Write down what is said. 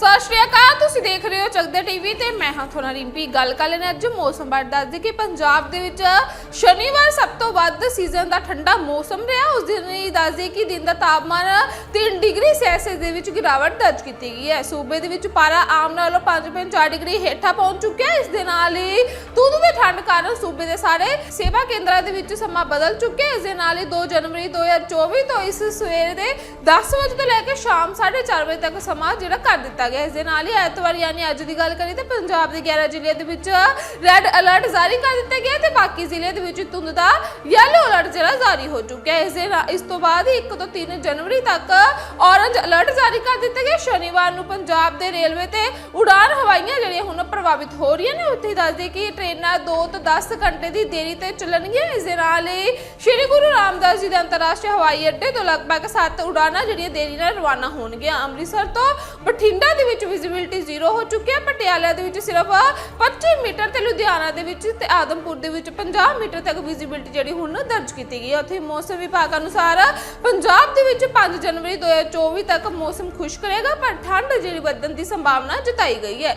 ਸਤਿ ਸ਼੍ਰੀ ਅਕਾਲ, ਤੁਸੀਂ ਦੇਖ ਰਹੇ ਹੋ ਚੱਕਦੇ ਟੀਵੀ ਤੇ ਮੈਂ ਹਾਂ ਤੁਹਾਡਾ ਰਿੰਪੀ। ਗੱਲ ਕਰ ਲੈਣੇ ਅੱਜ ਮੌਸਮ ਬਾਰੇ ਦੱਸਦੇ ਕਿ ਪੰਜਾਬ ਦੇ ਵਿੱਚ ਸ਼ਨੀਵਾਰ ਸਭ ਤੋਂ ਵੱਧ ਸੀਜ਼ਨ ਦਾ ਠੰਡਾ ਮੌਸਮ ਰਿਹਾ। ਉਸ ਦਿਨ ਹੀ ਦੱਸਦੇ ਕਿ ਦਿਨ ਦਾ ਤਾਪਮਾਨ 3 ਡਿਗਰੀ ਸੈਲਸੀਅਸ ਦੇ ਵਿੱਚ ਗਿਰਾਵਟ ਦਰਜ ਕੀਤੀ ਗਈ ਹੈ। ਸੂਬੇ ਦੇ ਵਿੱਚ ਪਾਰਾ ਆਮ ਨਾਲੋਂ 5.4 ਡਿਗਰੀ ਹੇਠਾਂ ਪਹੁੰਚ ਚੁੱਕਿਆ ਹੈ। ਇਸ ਦੇ ਨਾਲ ਹੀ ਤੂਦੂ ਦੇ ਠੰਡ ਕਾਰਨ ਸੂਬੇ ਦੇ ਸਾਰੇ ਸੇਵਾ ਕੇਂਦਰਾਂ ਦੇ ਵਿੱਚ ਸਮਾਂ ਬਦਲ ਚੁੱਕਿਆ ਹੈ। ਇਸ ਦੇ ਨਾਲ ਹੀ 2 ਜਨਵਰੀ 2024 ਤੋਂ ਇਸ ਸਵੇਰੇ ਦੇ 10 ਵਜੇ ਤੋਂ ਲੈ ਕੇ ਸ਼ਾਮ 4:30 ਵਜੇ ਤੱਕ ਸਮਾਂ ਜਿਹੜਾ ਕਰ ਦਿੱਤਾ ਗਿਆ ਇਸ ਦੇ ਨਾਲ ਹੀ ਐਤਵਾਰ ਯਾਨੀ ਅੱਜ ਦੀ ਗੱਲ ਕਰੀਏ ਤਾਂ ਪੰਜਾਬ ਦੇ 11 ਜ਼ਿਲ੍ਹਿਆਂ ਦੇ ਵਿੱਚ ਰੈੱਡ ਅਲਰਟ ਜਾਰੀ ਕਰ ਦਿੱਤਾ ਗਿਆ ਤੇ ਬਾਕੀ ਜ਼ਿਲ੍ਹਿਆਂ ਦੇ ਵਿੱਚ ਧੁੰਦ ਦਾ ਯੈਲੋ ਅਲਰਟ ਜਿਹੜਾ ਜਾਰੀ ਹੋ ਚੁੱਕਿਆ ਹੈ। ਇਸ ਦੇ ਨਾਲ- ਇਸ ਤੋਂ ਬਾਅਦ ਹੀ 1 ਤੋਂ 3 ਜਨਵਰੀ ਤੱਕ ਔਰ ਔਰੰਜ ਅਲਰਟ ਜਾਰੀ ਕਰ ਦਿੱਤਾ ਗਿਆ ਸ਼ਨੀਵਾਰ ਨੂੰ ਪੰਜਾਬ ਦੇ ਰੇਲਵੇ ਤੇ ਉਡਾਨ ਹਵਾਈਆਂ ਜਿਹੜੀਆਂ ਹੁਣ ਪ੍ਰਭਾਵਿਤ ਹੋ ਰਹੀਆਂ ਨੇ, ਉੱਥੇ ਦੱਸਦੇ ਕਿ ਟ੍ਰੇਨਾਂ 2 ਤੋਂ 10 ਘੰਟੇ ਦੀ ਦੇਰੀ ਤੇ ਚੱਲਣਗੀਆਂ। ਇਸ ਦੇ ਨਾਲ ਹੀ ਸ਼੍ਰੀ ਗੁਰੂ ਰਾਮਦਾਸ ਜੀ ਦੇ ਅੰਤਰਰਾਸ਼ਟਰੀ ਹਵਾਈ ਅੱਡੇ ਤੋਂ ਲਗਭਗ 7 ਉਡਾਨਾਂ ਜਿਹੜੀਆਂ ਦੇਰੀ ਨਾਲ ਰਵਾਨਾ ਹੋਣਗੀਆਂ। ਅੰਮ੍ਰਿਤਸਰ ਤੋਂ ਬਠਿੰਡਾ ਦੇ ਵਿੱਚ ਵਿਜ਼ਿਬਿਲਟੀ ਜ਼ੀਰੋ ਹੋ ਚੁੱਕੀ ਹੈ ਪਟਿਆਲਾ ਦੇ ਵਿੱਚ ਸਿਰਫ 25 ਮੀਟਰ ਤੇ ਲੁਧਿਆਣਾ ਦੇ ਵਿੱਚ ਤੇ ਆਦਮਪੁਰ ਦੇ ਵਿੱਚ 50 ਮੀਟਰ ਤੱਕ ਵਿਜ਼ਿਬਿਲਟੀ ਜਿਹੜੀ ਹੁਣ ਦਰਜ ਕੀਤੀ ਗਈ ਹੈ। ਉੱਥੇ ਮੌਸਮ ਵਿਭਾਗ ਅਨੁਸਾਰ ਪੰਜਾਬ ਦੇ ਵਿੱਚ 5 ਜਨਵਰੀ 2024 ਤੱਕ ਮੌਸਮ ਖੁਸ਼ਕ ਰਹੇਗਾ, ਪਰ ਠੰਡ ਜਿਹੜੀ ਵਧਣ ਦੀ ਸੰਭਾਵਨਾ ਜਤਾਈ ਗਈ ਹੈ।